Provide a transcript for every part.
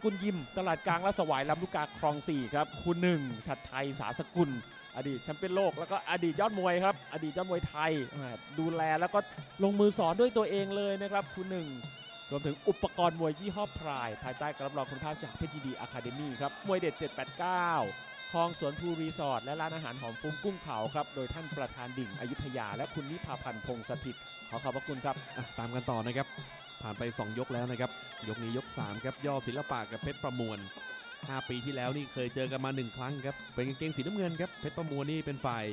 กุลยิม ตลาดกลางและสวายลำลูกกาคลองสี่ครับคุณหนึ่งชัดไทยสาสกุล อดีตแชมเปี้ยนโลกแล้วก็อดีตยอดมวยครับ อดีตยอดมวยไทยดูแลแล้วก็ลงมือสอนด้วยตัวเองเลยนะครับคุณหนึ่งรวมถึงอุปกรณ์มวยยี่ห้อพราย ภายใต้การรับรองคุณภาพจากเพชรดีอะคาเดมี่ครับมวยเด็ด 789คลองสวนภูรีสอร์ทและร้านอาหารหอมฟุ้งกุ้งเผาครับโดยท่านประธานดิ่งอยุธยา และคุณนิพาพันธ์พงษ์สถิตขอขอบพระคุณครับตามกันต่อนะครับ ผ่านไป 2 ยกแล้วนะครับ ยกนี้ยก 3 ครับย่อศิลปะกับเพชรประมวล 5 ปีที่แล้วนี่เคยเจอกันมา 1 ครั้งครับ เป็นกางเกงสีน้ำเงินครับเพชรประมวลนี่เป็นฝ่าย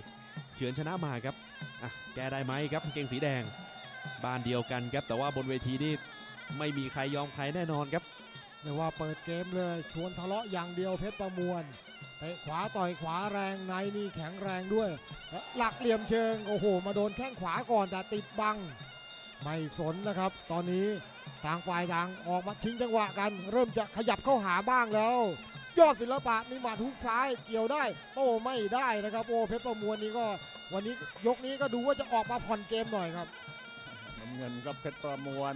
เฉือนชนะมาครับอะแกได้ไหมครับกางเกงสีแดงบ้านเดียวกันครับแต่ว่าบนเวทีนี่ไม่มีใครยอมใครแน่นอนครับเรียกว่าเปิดเกมเลยชวนทะเลาะอย่างเดียวเพชรประมวลเตะขวาต่อยขวาแรงในนี่แข็งแรงด้วย หลักเหลี่ยมเชิงโอ้โห มาโดนแข้งขวาก่อนแต่ติดบัง ไม่สนนะครับ ตอนนี้ต่างฝ่ายต่างออกมาทิ้งจังหวะกัน เริ่มจะขยับเข้าหาบ้างแล้ว ยอดศิลปะมีหมัดทุกซ้ายเกี่ยวได้ โต้ไม่ได้นะครับโอ้เพชรประมวลนี่ก็ วันนี้ยกนี้ก็ดูว่าจะออกมาผ่อนเกมหน่อยครับน้ำเงินก็เพชรประมวล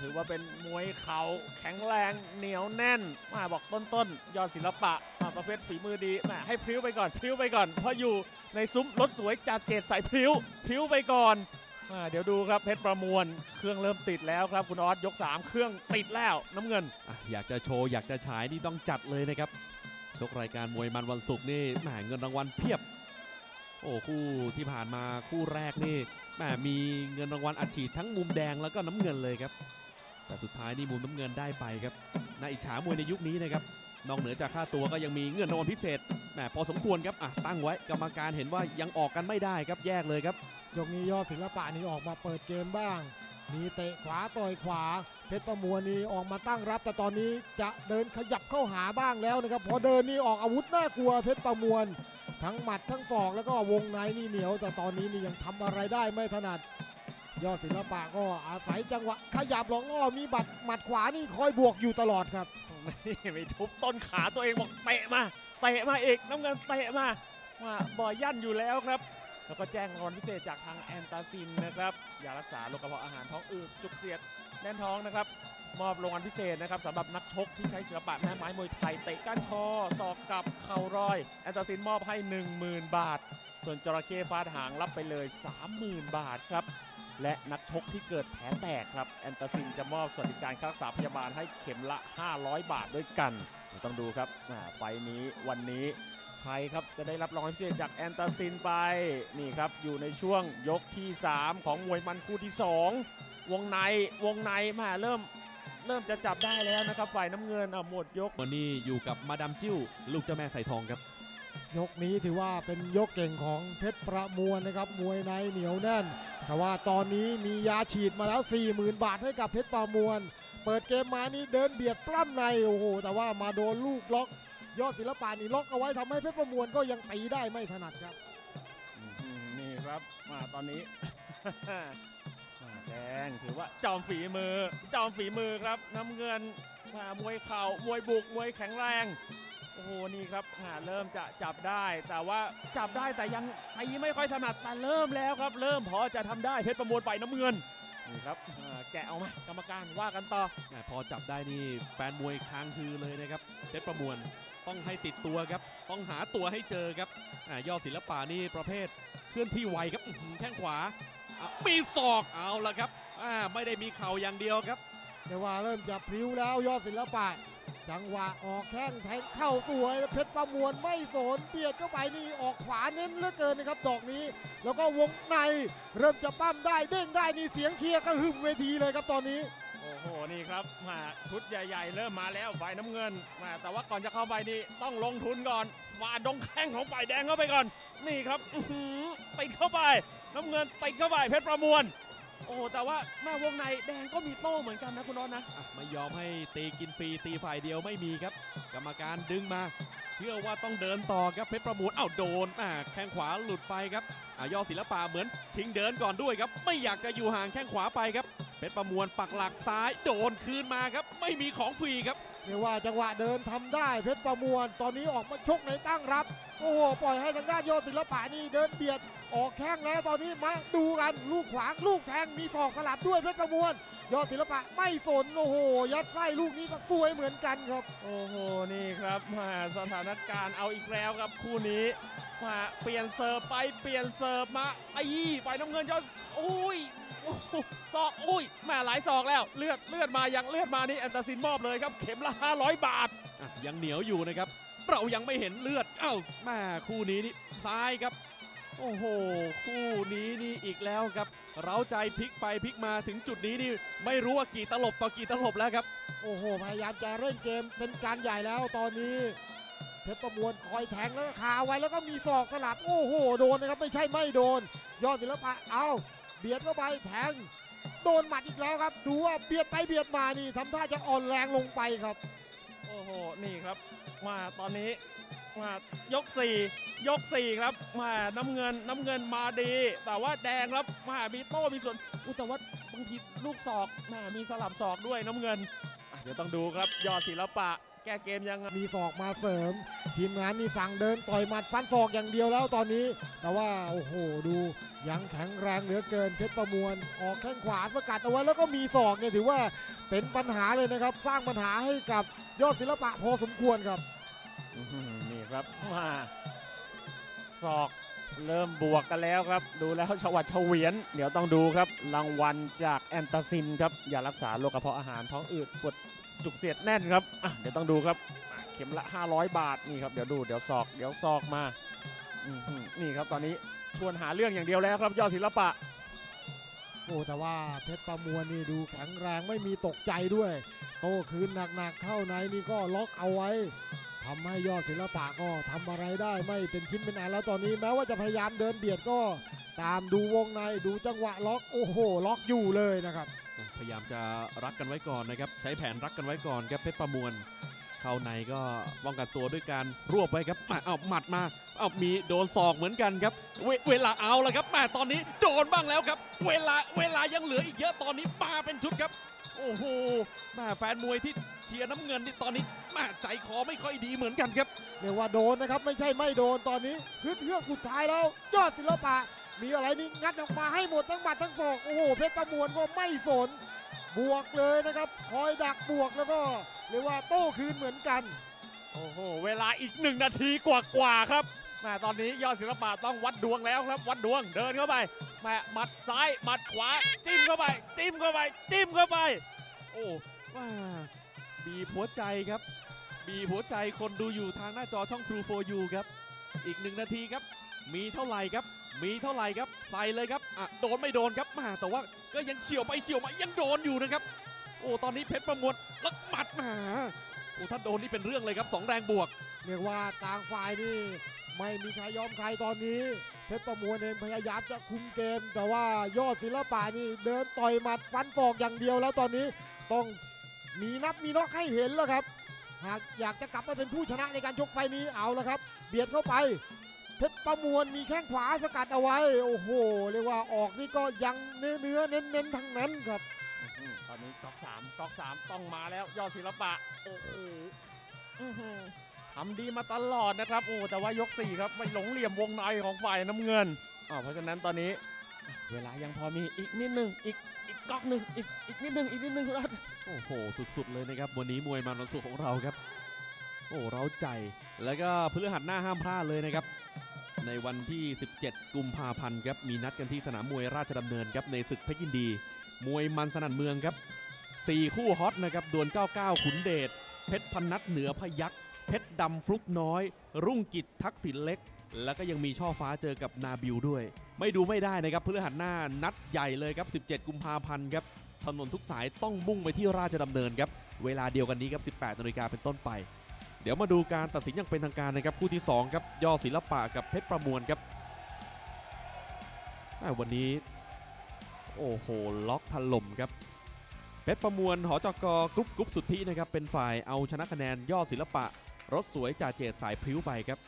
ถือว่าเป็นมวยเขาแข็งแรงเหนียวแน่นมาบอกต้นๆยอดศิลปะประเภทฝีมือดีแหมให้พริ้วไปก่อนพริ้วไปก่อน เพราะอยู่ในซุ้มรถสวยจัดเกตใส่พริ้วพริ้วไปก่อน อ่าเดี๋ยวดูครับเพชรประมวลเครื่องเริ่มติดแล้วครับคุณออสยก 3 เครื่องติดแล้วน้ำเงิน อะอยากจะโชว์อยากจะฉายนี่ต้องจัดเลยนะครับชกรายการมวยมันวันศุกร์นี่แหมเงินรางวัลเพียบ โอ้คู่ที่ผ่านมาคู่แรกนี่แหมมีเงินรางวัลอัดฉีดทั้งมุมแดงแล้วก็น้ำเงินเลยครับ แต่สุดท้ายนี่มุมน้ำเงินได้ไปครับน่าอิจฉามวยในยุคนี้นะครับนอกเหนือจากค่าตัวก็ยังมีเงินรางวัลพิเศษแหมพอสมควรครับอะตั้งไว้กรรมการเห็นว่ายังออกกันไม่ได้ครับแยกเลยครับ ยกนี้ยอดศิลปะนี่ออกมาเปิดเกมบ้าง มีเตะขวาต่อยขวา เพชรประมวลนี่ออกมาตั้งรับ แต่ตอนนี้จะเดินขยับเข้าหาบ้างแล้วนะครับพอเดินนี่ออกอาวุธน่ากลัวเพชรประมวล ทั้งหมัดทั้งศอกแล้วก็วงในนี่เหนียว แต่ตอนนี้นี่ยังทำอะไรได้ไม่ถนัด ยอดศิลปะก็อาศัยจังหวะขยับหลอกล่อมีบัดหมัดขวานี่คอยบวกอยู่ตลอดครับนี่ไปทุบต้นขาตัวเองบอกเตะมาเตะมาเอกน้ำเงินเตะมาว่าบ่อยั่นอยู่แล้วครับ แล้วก็แจ้งรางวัลพิเศษจากทางแอนตาซินนะครับยารักษาโรคกระเพาะอาหารท้องอืดจุกเสียดแน่นท้องนะครับมอบรางวัลพิเศษนะครับสำหรับนักชกที่ใช้ศิลปะแม่ไม้มวยไทยเตะก้านคอศอกกับเข่ารอย แอนตาซินมอบให้ 10,000 บาท ส่วนจระเข้ฟาดหางรับไปเลย 30,000 บาทครับและนักชกที่เกิดแผลแตกครับแอนตาซินจะมอบสวัสดิการค่ารักษาพยาบาลให้เข็มละ 500 บาทด้วยกัน ต้องดูครับไฟนี้วันนี้ ใครครับจะได้รับรางวัลพิเศษจากแอนตาซินไปนี่ครับอยู่ในช่วงยกที่ 3 ของมวยมันคู่ที่ 2 วงในวงในมาเริ่มเริ่มจะจับได้แล้วนะครับฝ่ายน้ำเงินเอาหมดยกวันนี้อยู่กับมาดามจิ้ว ลูกเจ้าแม่ใส่ทองครับ ยกนี้ถือว่าเป็นยกเก่งของเพชรประมวลนะครับมวยในเหนียวแน่น แต่ว่าตอนนี้มียาฉีดมาแล้ว 40,000 บาทให้กับเพชรประมวล เปิดเกมมานี่เดินเบียดปล้ำในโอ้โหแต่ว่ามาโดนลูกล็อก ยอดศิลปะนี่ล็อกเอาไว้ทำให้เพชรประมวลก็ยังตีได้ไม่ถนัดครับ อืมนี่ครับมาตอนนี้อ่าแดงถือว่าจอมฝีมือ จอมฝีมือครับน้ำเงินมามวยเข่ามวยบุกมวยแข็งแรงโอ้โหนี่ครับอ่าเริ่มจะจับได้ แต่ว่าจับได้แต่ยังตีไม่ค่อยถนัดแต่เริ่มแล้วครับ เริ่มพอจะทำได้เพชรประมวลฝ่ายน้ำเงินนี่ครับอ่าแกะเอามากรรมการว่ากันต่อ แหมพอจับได้นี่แฟนมวยค้างคือเลยนะครับเพชรประมวล ต้องให้ติดตัวครับ ต้องหาตัวให้เจอครับอยอดศิลปะนี่ประเภทเคลื่อนที่ไวครับแข้งขวา มีศอกเอาละครับไม่ได้มีเข่าอย่างเดียวครับแต่ว่าเริ่มจะพลิ้วแล้วยอดศิลปะ จังหวะออกแข้งแทงเข้าสวยเพชรประมวลไม่สนเบียดเข้าไปนี่ออกขวาเน้นเหลือเกินนะครับดอกนี้ แล้วก็วงในเริ่มจะปั้มได้เด้งได้นี่เสียงเชียร์ก็หึ่มเวทีเลยครับตอนนี้โอ้โหนี่ครับมาชุดใหญ่ๆ เริ่มมาแล้วฝ่ายน้ำเงินมาแต่ว่าก่อนจะเข้าไปนี่ต้องลงทุนก่อนฝ่าดงแข้งของฝ่ายแดงเข้าไปก่อน นี่ครับติดเข้าไป น้ำเงินติดเข้าไปเพชรประมวล โอ้โหแต่ว่าแม่วงในแดงก็มีโต้เหมือนกันนะคุณน้อนนะ อะไม่ยอมให้ตีกินฟรีตีฝ่ายเดียวไม่มีครับ กรรมการดึงมา เชื่อว่าต้องเดินต่อครับเพชรประมูลเอ้าโดนอ่าแข้งขวาหลุดไปครับอ่ายอดศิลปะเหมือนชิงเดินก่อนด้วยครับ ไม่อยากจะอยู่ห่างแข้งขวาไปครับเพชรประมวลปักหลักซ้ายโดนคืนมาครับ ไม่มีของฟรีครับ เรียกว่าจังหวะเดินทำได้เพชรประมวลตอนนี้ออกมาชกในตั้งรับ โอ้โหปล่อยให้ทางด้านยอดศิลปะนี่เดินเบียด ออกแข้งแล้วตอนนี้มาดูกันลูกขวางลูกแทงมีศอกสลับด้วยเพชรประมวลยอดศิลปะไม่สนโอ้โห ยัดไส้ลูกนี้ก็สวยเหมือนกันครับ โอ้โหนี่ครับมาสถานการณ์เอาอีกแล้วครับคู่นี้มาเปลี่ยนเสิร์ฟไปเปลี่ยนเสิร์ฟมาไอ้ฝ่ายน้ำเงินยอดอุ้ยโอ้โหศอกอุ้ยแม่หลายศอกแล้วเลือดเลือดมายังเลือดมานี่แอนตาซินมอบเลยครับ เข็มละ500 บาทอะยังเหนียวอยู่นะครับ เรายังไม่เห็นเลือดเอ้าแม่คู่นี้นี่ซ้ายครับ โอ้โห คู่นี้นี่อีกแล้วครับ เร้าใจพลิกไปพลิกมาถึงจุดนี้นี่ไม่รู้ว่ากี่ตลบต่อกี่ตลบแล้วครับ โอ้โห พยายามจะเร่งเกมเป็นการใหญ่แล้วตอนนี้ เพชรประมวลคอยแทงแล้วก็คาไว้แล้วก็มีศอกสลับ โอ้โห โดนนะครับไม่ใช่ไม่โดน ยอดศิลปะเอาเบียดเข้าไปแทง โดนหมัดอีกแล้วครับ ดูว่าเบียดไปเบียดมานี่ทำท่าจะอ่อนแรงลงไปครับ โอ้โห นี่ครับมาตอนนี้ มายก 4 ยก 4 ครับมาน้ำเงินน้ำเงินมาดี แต่ว่าแดงครับมามีโต้มีส่วนอุยแต่ว่าบางทีลูกศอกม่มีสลับศอกด้วยน้ำเงินอะเดี๋ยวต้องดูครับยอดศิลปะ แก้เกมยังไงมีศอกมาเสริม ทีมงานนี่สั่งเดินต่อยหมัดฟันศอกอย่างเดียวแล้วตอนนี้ แต่ว่าโอ้โหดูยังแข็งแรงเหลือเกินเพชรประมวลออกแข้งขวาสกัดเอาไว้แล้วก็มีศอกเนี่ยถือว่าเป็นปัญหาเลยนะครับ สร้างปัญหาให้กับยอดศิลปะพอสมควรครับ นี่ครับมาศอกเริ่มบวกกันแล้วครับ ดูแล้วชวัดเฉวียน เดี๋ยวต้องดูครับ รางวัลจากแอนตาซินครับยารักษาโรคกระเพาะอาหารท้องอืดปวดจุกเสียดแน่นครับอะเดี๋ยวต้องดูครับเข็มละ 500 บาทนี่ครับเดี๋ยวดูเดี๋ยวศอกเดี๋ยวศอกมานี่ครับตอนนี้ชวนหาเรื่องอย่างเดียวแล้วครับยอดศิลปะโอ้แต่ว่าเพชรประมวลนี่ดูแข็งแรงไม่มีตกใจด้วย โตคืนหนักๆเข้าในนี่ก็ล็อกเอาไว้ ทำให้ยอดศิลปะก็ทำอะไรได้ไม่เป็นชิ้นเป็นอันแล้วตอนนี้แม้ว่าจะพยายามเดินเบียดก็ตามดูวงในดูจังหวะล็อกโอ้โห ล็อกอยู่เลยนะครับ พยายามจะรักกันไว้ก่อนนะครับ ใช้แผนรักกันไว้ก่อนครับเพชรประมวลเข้าในก็ป้องกันตัวด้วยการรวบไว้ครับมาเอาหมัดมาเอามีโดนศอกเหมือนกันครับ เวเวลาเอาแล้วครับแม่ตอนนี้โดนบ้างแล้วครับ เวลาเวลายังเหลืออีกเยอะตอนนี้มาเป็นชุดครับ โอ้โหแม่แฟนมวยที่เชียร์น้ำเงินนี่ตอนนี้แม่ใจคอไม่ค่อยดีเหมือนกันครับ เรียกว่าโดนนะครับ ไม่ใช่ไม่โดนตอนนี้ฮึดเฮือกสุดท้ายแล้วยอดศิลปะ มีอะไรนี่งัดออกมาให้หมดทั้งหมัดทั้งศอกโอ้โหเพชรประมวลก็ไม่สน บวกเลยนะครับ คอยดักบวกแล้วก็เรียกว่าโต้คืนเหมือนกัน โอ้โห เวลาอีกหนึ่งนาทีกว่าๆครับ แม่ตอนนี้ยอดศิลปะต้องวัดดวงแล้วครับ วัดดวงเดินเข้าไปแม่หมัดซ้ายหมัดขวา จิ้มเข้าไป จิ้มเข้าไป จิ้มเข้าไป โอ้ว่าบีหัวใจครับ บีหัวใจคนดูอยู่ทางหน้าจอช่อง True for You ครับ อีกหนึ่งนาทีครับ มีเท่าไหร่ครับ มีเท่าไหร่ครับ ใส่เลยครับอะโดนไม่โดนครับมาแต่ว่าก็ยังเฉียวไปเฉียวมายังโดนอยู่นะครับ โอ้ตอนนี้เพชรประมวลแล้วหมัดมาโอ้ถ้าโดนนี่เป็นเรื่องเลยครับสองแรงบวก เรียกว่าต่างฝ่ายนี่ไม่มีใครยอมใครตอนนี้เพชรประมวลเองพยายามจะคุมเกม แต่ว่ายอดศิลปะนี่เดินต่อยหมัดฟันศอกอย่างเดียวแล้วตอนนี้ต้องมีนับมีน็อกให้เห็นแล้วครับ หากอยากจะกลับมาเป็นผู้ชนะในการชกไฟนี้เอาแล้วครับ เบียดเข้าไป เพชรประมวลมีแข้งขวาสกัดเอาไว้ โอ้โหเรียกว่าออกนี่ก็ยังเนื้อเนื้อเน้นเน้นๆทั้งนั้นครับอืมตอนนี้ก๊อกสามก๊อกสามต้องมาแล้วยอดศิลปะโอ้โหอื้อหือ ทำดีมาตลอดนะครับโอ้แต่ว่ายกสี่ครับไม่หลงเหลี่ยมวงในของฝ่ายน้ำเงินอ่าเพราะฉะนั้นตอนนี้ เวลายังพอมีอีกนิดหนึงอีกอีกก๊อกหนึ่งอีกอีกนิดหนึงอีกนิดหนึงครับโอ้โห สุดๆเลยนะครับ วันนี้มวยมันวันศุกร์ของเราครับ โอ้เราใจแล้วก็พฤหัสหน้าห้ามพลาดเลยนะครับ ในวันที่ 17 กุมภาพันธ์ครับมีนัดกันที่สนามมวยราชดำเนินครับในศึกเพชรยินดี มวยมันสนั่นเมืองครับ 4 คู่ฮอตนะครับดวล 99 ขุนเดชเพชรพันนัดเหนือพยักษ์ เพชรดำฟลุกน้อย รุ่งกิจทักษิณเล็ก แล้วก็ยังมีช่อฟ้าเจอกับนาบิวด้วย ไม่ดูไม่ได้นะครับพฤหัสหน้านัดใหญ่เลยครับ 17 กุมภาพันธ์ครับถนนทุกสายต้องมุ่งไปที่ราชดำเนินครับ เวลาเดียวกันนี้ครับ 18 นาฬิกาเป็นต้นไป เดี๋ยวมาดูการตัดสินอย่างเป็นทางการนะครับ คู่ที่ 2 ครับยอดศิลปะกับเพชรประมวลครับวันนี้ โอ้โห ล็อกถล่มครับ เพชรประมวลหอจกกรุ๊ปกรุ๊ปสุทธินะครับ เป็นฝ่ายเอาชนะคะแนนยอดศิลปะ รถสวยจ่าเจตสายพริ้วไปครับ